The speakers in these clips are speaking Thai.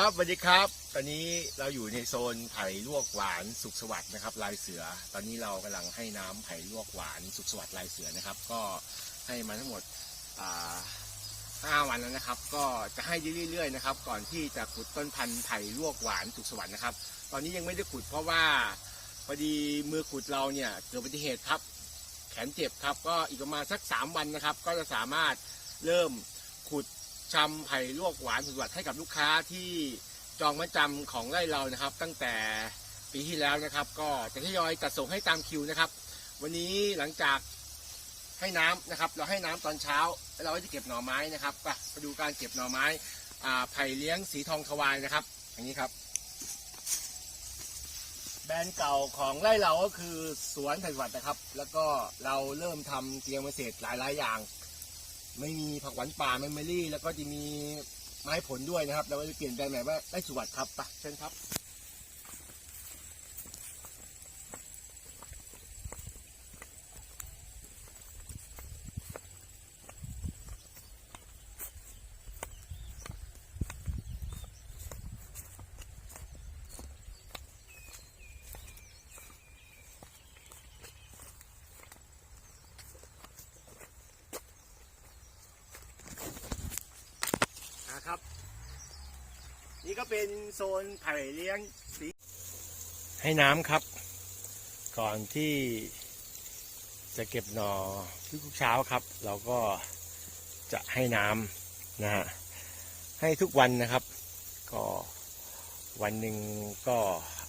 ครับสวัสดีครับ ตอนนี้เราอยู่ในโซนไผ่ลวกหวานสุขสวัสดิ์นะครับ ลายเสือ ตอนนี้เรากำลังให้น้ำไผ่ลวกหวานสุขสวัสดิ์ลายเสือนะครับ ก็ให้มาทั้งหมดห้าวันแล้วนะครับ ก็จะให้เรื่อยๆนะครับ ก่อนที่จะขุดต้นพันธุ์ไผ่ลวกหวานสุขสวัสดิ์นะครับ ตอนนี้ยังไม่ได้ขุดเพราะว่าพอดีมือขุดเราเนี่ยเกิดอุบัติเหตุครับ แขนเจ็บครับ ก็อีกประมาณสักสามวันนะครับ ก็จะสามารถเริ่มขุด ชำไผ่ลวกหวานสุดหวัดให้กับลูกค้าที่จองมาจำของไร่เรานะครับ ตั้งแต่ปีที่แล้วนะครับ ก็จะทยอยจัดส่งให้ตามคิวนะครับ วันนี้หลังจากให้น้ำนะครับ เราให้น้ำตอนเช้าแล้วเราก็จะเก็บหน่อไม้นะครับไปไปดูการเก็บหน่อไม้อ่าไผ่เลี้ยงสีทองทวายนะครับ อย่างนี้ครับ แบรนด์เก่าของไร่เราก็คือสวนไผ่หวัดนะครับ แล้วก็เราเริ่มทำเตรียมมาเสร็จหลายๆอย่าง ไม่มีผักหวานป่าเมมโมรี่ แล้วก็จะมีไม้ผลด้วยนะครับ เราก็จะเปลี่ยนแปลงใหม่ว่าได้สวัสดครับไปเชิญครับนครับ นี่ก็เป็นโซนไผ่เลี้ยงสีให้น้ำครับ ก่อนที่จะเก็บหนอทุกเช้าครับ เราก็จะให้น้ำนะฮะให้ทุกวันนะครับ ก็วันหนึ่งก็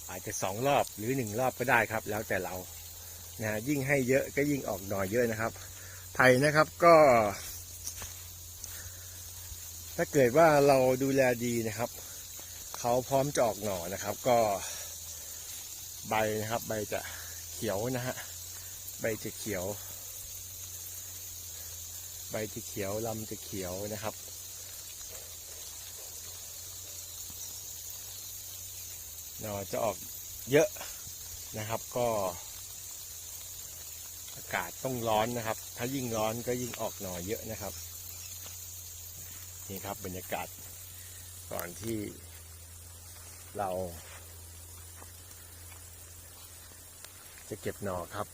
อาจจะสองรอบหรือหนึ่งรอบก็ได้ครับ แล้วแต่เรานะฮะยิ่งให้เยอะก็ยิ่งออกหน่อเยอะนะครับ ไผ่นะครับก็ ถ้าเกิดว่าเราดูแลดีนะครับ เขาพร้อมจะออกหน่อนะครับ ก็ใบนะครับ ใบจะเขียวนะฮะใบจะเขียว ใบจะเขียวลำจะเขียวนะครับ หน่อจะออกเยอะนะครับก็อากาศต้องร้อนนะครับ ถ้ายิ่งร้อนก็ยิ่งออกหน่อเยอะนะครับ นี่ครับบรรยากาศก่อนที่ เรา จะเก็บหน่อครับ